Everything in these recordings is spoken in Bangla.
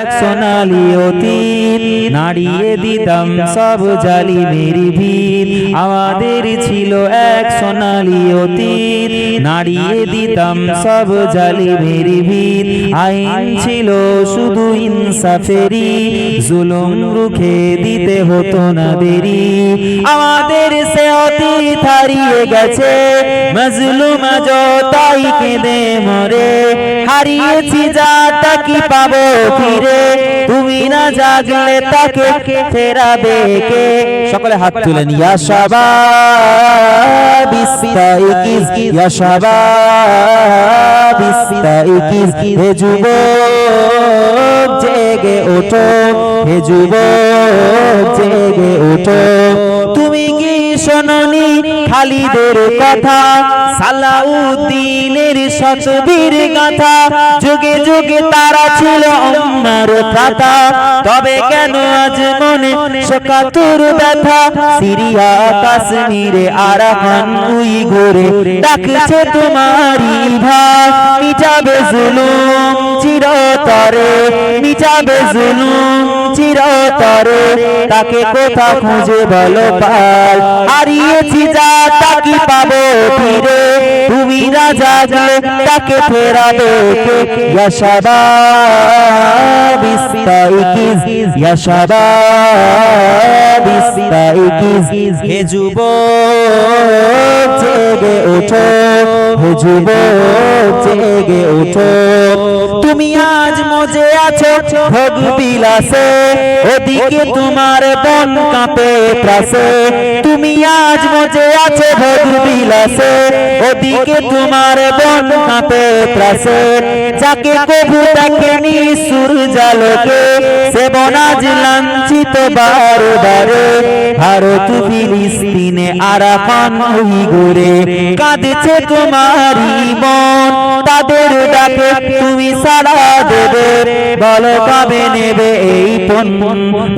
এক সোনালি অতীত। নাড়িয়ে দিতাম সব জালি মেরি ভিত আমাদের ছিল এক সোনালি অতীত। নাড়িয়ে দিতাম সব জালি মেরি ভিত আইন ছিল শুধু ইনসাফেরি জুলুম রুখে দিতে হতো না দেরি। আমাদের সে অতীত হারিয়ে গেছে। মজলুম আজ তাই কেঁদে মরে। হারিয়েছি যা তা কি পাবো ফিরে? তুমি না জাগলে তাকে ফেরাবে কে? সকলে হাত তুলেন ইয়া শাবাব ইস্তাইকিজ ইয়া শাবাব ইস্তাইকিজ হে যুবক। জেগে ওঠো, হে যুবক, জেগে ওঠো। তুমি কি শোনি খালিদের কথা? সালাউদ্দিনের শতবীর গাথা। যুগে যুগে তারা ছিল অম্মার প্রাতা তবে কেন আজ মনে শোকাতুর ব্যথা? সিরিয়া, কাশ্মীরে আরাকান উই ঘুরে ডাকছে তোমারি ভাই মিটাবে জুলুম। চিরতরে মিটাবে জুলুম চিরতরে তাকে কোথা খুঁজে বলো পাল? হারিয়েছি যা তাকি পাবো ফিরে? তুমি না জাগলে তাকে ফেরাবে কে? ইয়া শাবাব ইস্তাইকিজ ইয়া শাবাব ইস্তাইকিজ। হে যুবক জেগে ওঠো হে জেগে ওঠো। তুমি আজ মজে আছো ভোগ বিলাসে ওদিকে তোমার বন কাঁপে ত্রাসে। তুমি আজ মজে আছো ভোগ বিলাসে ওদিকে তোমার বন কাঁপে ত্রাসে। যাকে কবু সুর জালকে সে বনাজ লাঞ্ছিত বারে বারে ভারত, ফিলিস্তিনে আরাফান ঘুরে কাঁদছে মন, তাদের ডাকে তুমি সাড়া দেবে, বলো কবে নেবে এই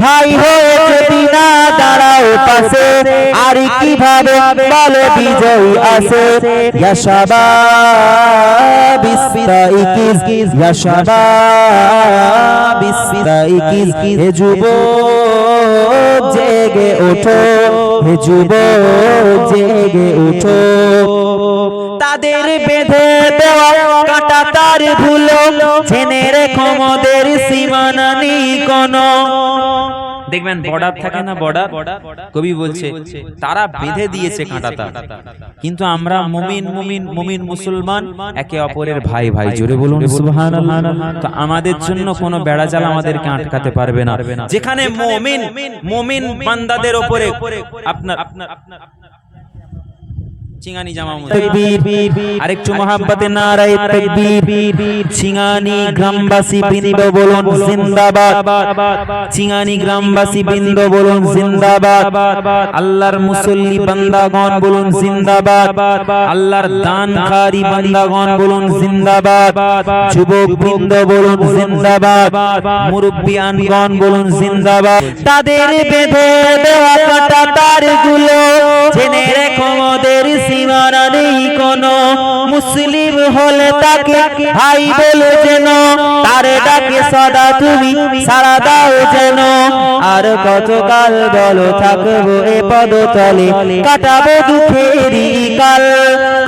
ভাই হয়ে যদি না, দাঁড়াও পাশে। আর কীভাবে বলো বিজয় আসে ইয়া শাবাব ইস্তাইকিজ ইয়া শাবাব ইস্তাইকিজ হে যুবক, জেগে ওঠো। হে যুবক, জেগে ওঠো। তাদের বেঁধে দেওয়া কাটা তার ভুলো জেনে রেখো মোদের সীমানা নেই কোনো দেখবেন বর্ডার থাকে না বর্ডার কবি বলছে তারা বেঁধে দিয়েছে কাঁটাটা কিন্তু আমরা মুমিন মুমিন মুমিন মুসলমান একে অপরের ভাই ভাই জোরে বলুন সুবহানাল্লাহ। তো আমাদের জন্য কোনো বেড়াজাল আমাদেরকে আটকাতে পারবে না। যেখানে মুমিন মুমিন বান্দাদের উপরে আপনার আপনার আপনার চিঙানি জামা আরেকটু মহাব্বতে নারায়ে তকবীর চিঙানি গ্রামবাসী বৃন্দ বলুন জিন্দাবাদ চিঙানি গ্রামবাসী বৃন্দ বলুন জিন্দাবাদ আল্লাহর মুসল্লি বান্দাগণ বলুন জিন্দাবাদ আল্লাহর দানকারী বান্দাগণ বলুন জিন্দাবাদ যুবক বৃন্দ বলুন জিন্দাবাদ মুরব্বিয়ানগণ বলুন জিন্দাবাদ তাদের বেঁধে দেওয়া কাটা তারগুলো জেনে রেখো মোদের সীমানা নেই কোনো মুসলিম হলে তাকে ভাই বলে যেন, তার ডাকে সদা তুমি সারা দাও যেন। আর কতকাল বলো থাকব এ পদতলে, কাটাবো দুঃখেরই কাল।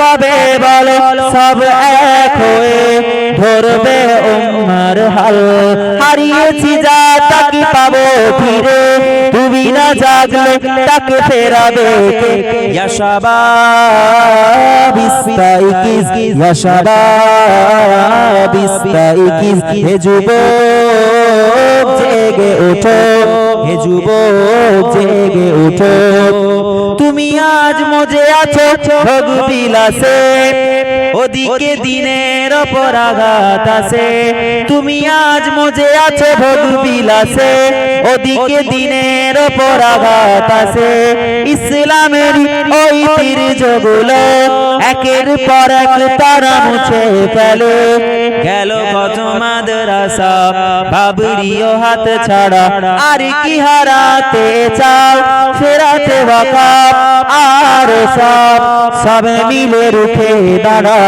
কবে বলো সব এক হয়ে ধরবে উম্মার হাল হারিয়েছি যা তাকে পাবো ফিরে। তুমি না জাগলে তাকে ফেরাবে হে যুবক, জেগে ওঠো, হে যুবক, জেগে ওঠো। তুমি আজ মজে আছো, ভোগ বিলাসে। ওদিকে দিনের ওপর আঘাত আসে তুমি আজ মজে আছো ভোগ বিলাসে। ওদিকে দিনের ওপর আঘাত আছে। ইসলামের ওই তীর জগুলো একের পর এক তারা মুছে ফেলে। গেল কত মাদ্রাসা। বাবরিও হাত ছাড়া। আর কি হারাতে চাও? ফেরাতে বাকাপ আর সব। সব। মিলে রুখে দাঁড়াও।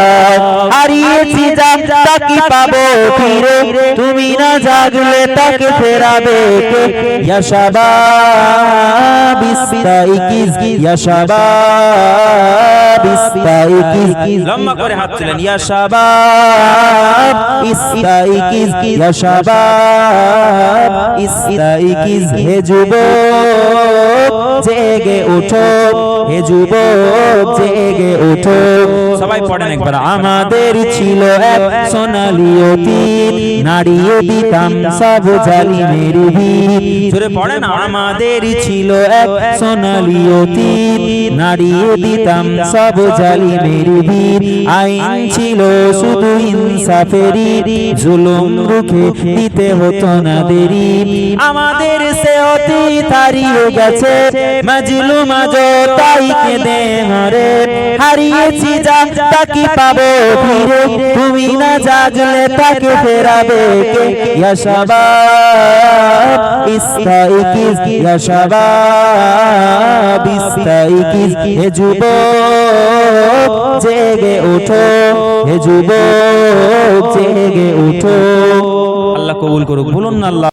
হারিয়েছি যা তাকে পাবো ফিরে? তুমি না জাগলে তাকে ফেরাবে কে? ইয়াশাবাব ইস্তাইকিজ ইয়াশাবাব ইস্তাইকিজ লম্বা করে হাত তুলেন। ইয়াশাবাব ইস্তাইকিজ ইয়াশাবাব ইস্তাইকিজ হে যুবক। জেগে ওঠো হে যুবক জেগে ওঠো সবাই পড়েন একবার আমাদের ছিল এক সোনালি অতীত নাড়িয়ে দিতাম সব জালিমের ভিত জোরে পড়েন আমাদের ছিল এক সোনালি অতীত নাড়িয়ে দিতাম সব জালিমের ভিত আইন ছিল শুধু ইনসাফেরই জুলুম রুখে দিতে হতো না দেরি। আমাদের সে অতীত হারিয়ে গেছে মজলুম আজ, তাই কেঁদে মরে। হারিয়েছি যা তাকে পাবো ফিরে? তুমি না জাগলে, তাকে ফেরাবে কে? ইয়াশাবাব ইস্তাইকিজ ইয়াশাবাব ইস্তাইকিজ। হে জেগে ওঠো। হে জেগে ওঠো। আল্লাহ কবুল করুক। বলুন না আল্লাহ।